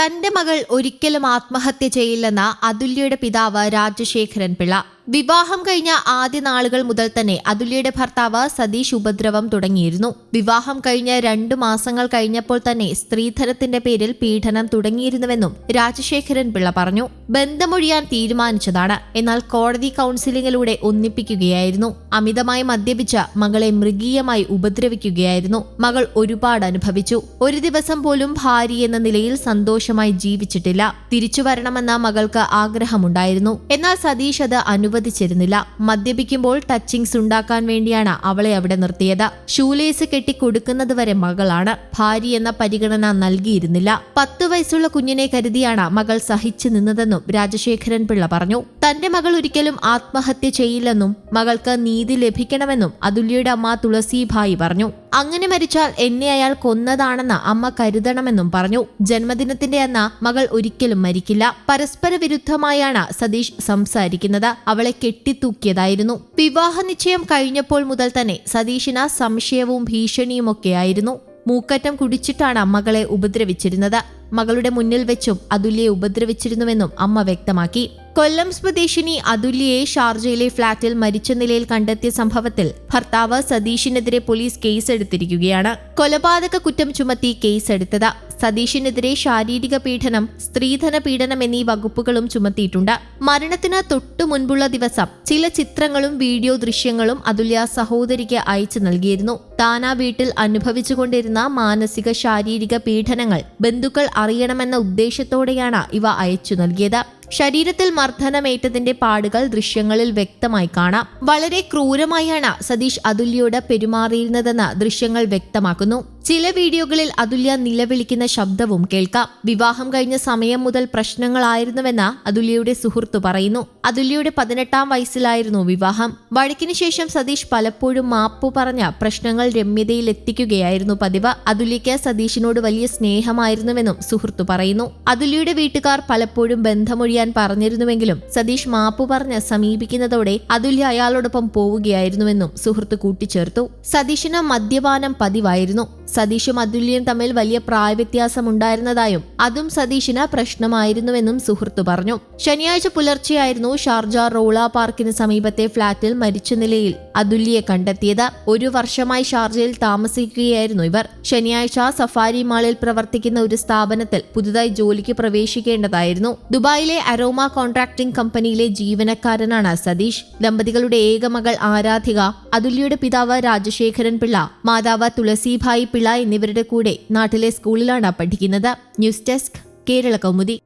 തന്റെ മകൾ ഒരിക്കലും ആത്മഹത്യ ചെയ്യില്ലെന്ന അതുല്യയുടെ പിതാവ് രാജശേഖരൻ പിള്ള വിവാഹം കഴിഞ്ഞ ആദ്യ നാളുകൾ മുതൽ തന്നെ അതുല്യയുടെ ഭർത്താവ് സതീഷ് ഉപദ്രവം തുടങ്ങിയിരുന്നു. വിവാഹം കഴിഞ്ഞ രണ്ടു മാസങ്ങൾ കഴിഞ്ഞപ്പോൾ തന്നെ സ്ത്രീധനത്തിന്റെ പേരിൽ പീഡനം തുടങ്ങിയിരുന്നുവെന്നും രാജശേഖരൻ പിള്ള പറഞ്ഞു. ബന്ധമൊഴിയാൻ തീരുമാനിച്ചതാണ്. എന്നാൽ കോടതി കൗൺസിലിംഗിലൂടെ ഒന്നിപ്പിക്കുകയായിരുന്നു. അമിതമായി മദ്യപിച്ച മകളെ മൃഗീയമായി ഉപദ്രവിക്കുകയായിരുന്നു. മകൾ ഒരുപാട് അനുഭവിച്ചു. ഒരു ദിവസം പോലും ഭാര്യ എന്ന നിലയിൽ സന്തോഷമായി ജീവിച്ചിട്ടില്ല. തിരിച്ചു വരണമെന്ന മകൾക്ക് ആഗ്രഹമുണ്ടായിരുന്നു. എന്നാൽ സതീഷ് അത് അനുവദിച്ചിരുന്നില്ല. മദ്യപിക്കുമ്പോൾ ടച്ചിങ്സ് ഉണ്ടാക്കാൻ വേണ്ടിയാണ് അവളെ അവിടെ നിർത്തിയത്. ഷൂലേസ് കെട്ടി കൊടുക്കുന്നതുവരെ മകളാണ്. ഭാര്യ എന്ന പരിഗണന നൽകിയിരുന്നില്ല. പത്തു വയസ്സുള്ള കുഞ്ഞിനെ കരുതിയാണ് മകൾ സഹിച്ചു നിന്നതെന്നും രാജശേഖരൻ പിള്ള പറഞ്ഞു. തന്റെ മകൾ ഒരിക്കലും ആത്മഹത്യ ചെയ്യില്ലെന്നും മകൾക്ക് നീതി ലഭിക്കണമെന്നും അതുല്യയുടെ അമ്മ തുളസിഭായി പറഞ്ഞു. അങ്ങനെ മരിച്ചാൽ എന്നെ അയാൾ കൊന്നതാണെന്ന് അമ്മ കരുതണമെന്നും പറഞ്ഞു. ജന്മദിനത്തിന്റെ അന്ന് മകൾ ഒരിക്കലും മരിക്കില്ല. പരസ്പര വിരുദ്ധമായാണ് സതീഷ് സംസാരിക്കുന്നത്. അവളെ കെട്ടിത്തൂക്കിയതായിരുന്നു. വിവാഹ നിശ്ചയം കഴിഞ്ഞപ്പോൾ മുതൽ തന്നെ സതീഷിന് സംശയവും ഭീഷണിയുമൊക്കെയായിരുന്നു. മൂക്കറ്റം കുടിച്ചിട്ടാണ് മകളെ ഉപദ്രവിച്ചിരുന്നത്. മകളുടെ മുന്നിൽ വെച്ചും അതുല്യെ ഉപദ്രവിച്ചിരുന്നുവെന്നും അമ്മ വ്യക്തമാക്കി. കൊല്ലം സ്വദേശിനി അതുല്യയെ ഷാർജയിലെ ഫ്ളാറ്റിൽ മരിച്ച നിലയിൽ കണ്ടെത്തിയ സംഭവത്തിൽ ഭർത്താവ് സതീഷിനെതിരെ പോലീസ് കേസെടുത്തിരിക്കുകയാണ്. കൊലപാതക കുറ്റം ചുമത്തി കേസെടുത്തത്. സതീഷിനെതിരെ ശാരീരിക പീഡനം സ്ത്രീധന പീഡനം എന്നീ വകുപ്പുകളും ചുമത്തിയിട്ടുണ്ട്. മരണത്തിന് തൊട്ടു മുൻപുള്ള ദിവസം ചില ചിത്രങ്ങളും വീഡിയോ ദൃശ്യങ്ങളും അതുല്യ സഹോദരിക്ക് അയച്ചു നൽകിയിരുന്നു. താനാ വീട്ടിൽ അനുഭവിച്ചുകൊണ്ടിരുന്ന മാനസിക ശാരീരിക പീഡനങ്ങൾ ബന്ധുക്കൾ അറിയണമെന്ന ഉദ്ദേശത്തോടെയാണ് ഇവ അയച്ചു നൽകിയത്. ശരീരത്തിൽ മർദ്ദനമേറ്റതിന്റെ പാടുകൾ ദൃശ്യങ്ങളിൽ വ്യക്തമായി കാണാം. വളരെ ക്രൂരമായാണ് സതീഷ് അതുല്യയോട് പെരുമാറിയിരുന്നതെന്ന് ദൃശ്യങ്ങൾ വ്യക്തമാക്കുന്നു. ചില വീഡിയോകളിൽ അതുല്യ നിലവിളിക്കുന്ന ശബ്ദവും കേൾക്കാം. വിവാഹം കഴിഞ്ഞ സമയം മുതൽ പ്രശ്നങ്ങളായിരുന്നുവെന്ന് അതുല്യയുടെ സുഹൃത്ത് പറയുന്നു. അതുല്യയുടെ പതിനെട്ടാം വയസ്സിലായിരുന്നു വിവാഹം. വഴക്കിന് ശേഷം സതീഷ് പലപ്പോഴും മാപ്പു പറഞ്ഞ പ്രശ്നങ്ങൾ രമ്യതയിൽ എത്തിക്കുകയായിരുന്നു പതിവ്. അതുല്യയ്ക്ക് സതീഷിനോട് വലിയ സ്നേഹമായിരുന്നുവെന്നും സുഹൃത്തു പറയുന്നു. അതുല്യയുടെ വീട്ടുകാർ പലപ്പോഴും ബന്ധമൊഴിയാൻ പറഞ്ഞിരുന്നുവെങ്കിലും സതീഷ് മാപ്പു പറഞ്ഞ് സമീപിക്കുന്നതോടെ അതുല്യ അയാളോടൊപ്പം പോവുകയായിരുന്നുവെന്നും സുഹൃത്ത് കൂട്ടിച്ചേർത്തു. സതീഷിന് മദ്യപാനം പതിവായിരുന്നു. സതീഷും അതുല്യയും തമ്മിൽ വലിയ പ്രായവ്യത്യാസം ഉണ്ടായിരുന്നതായും അതും സതീഷിന് പ്രശ്നമായിരുന്നുവെന്നും സുഹൃത്തു പറഞ്ഞു. ശനിയാഴ്ച പുലർച്ചെയായിരുന്നു ഷാർജ റോള പാർക്കിന് സമീപത്തെ ഫ്ളാറ്റിൽ മരിച്ച നിലയിൽ അതുല്യയെ കണ്ടെത്തിയത്. ഒരു വർഷമായി ഷാർജയിൽ താമസിക്കുകയായിരുന്നു ഇവർ. ശനിയാഴ്ച സഫാരി മാളിൽ പ്രവർത്തിക്കുന്ന ഒരു സ്ഥാപനത്തിൽ പുതുതായി ജോലിക്ക് പ്രവേശിക്കേണ്ടതായിരുന്നു. ദുബായിലെ അരോമ കോൺട്രാക്ടിംഗ് കമ്പനിയിലെ ജീവനക്കാരനാണ് സതീഷ്. ദമ്പതികളുടെ ഏക മകൾ ആരാധിക അതുല്യയുടെ പിതാവ് രാജശേഖരൻ പിള്ള മാതാവ് തുളസിഭായി പിള്ള എന്നിവരുടെ കൂടെ നാട്ടിലെ സ്കൂളിലാണ് പഠിക്കുന്നത്. News desk Kerala Kaumudi.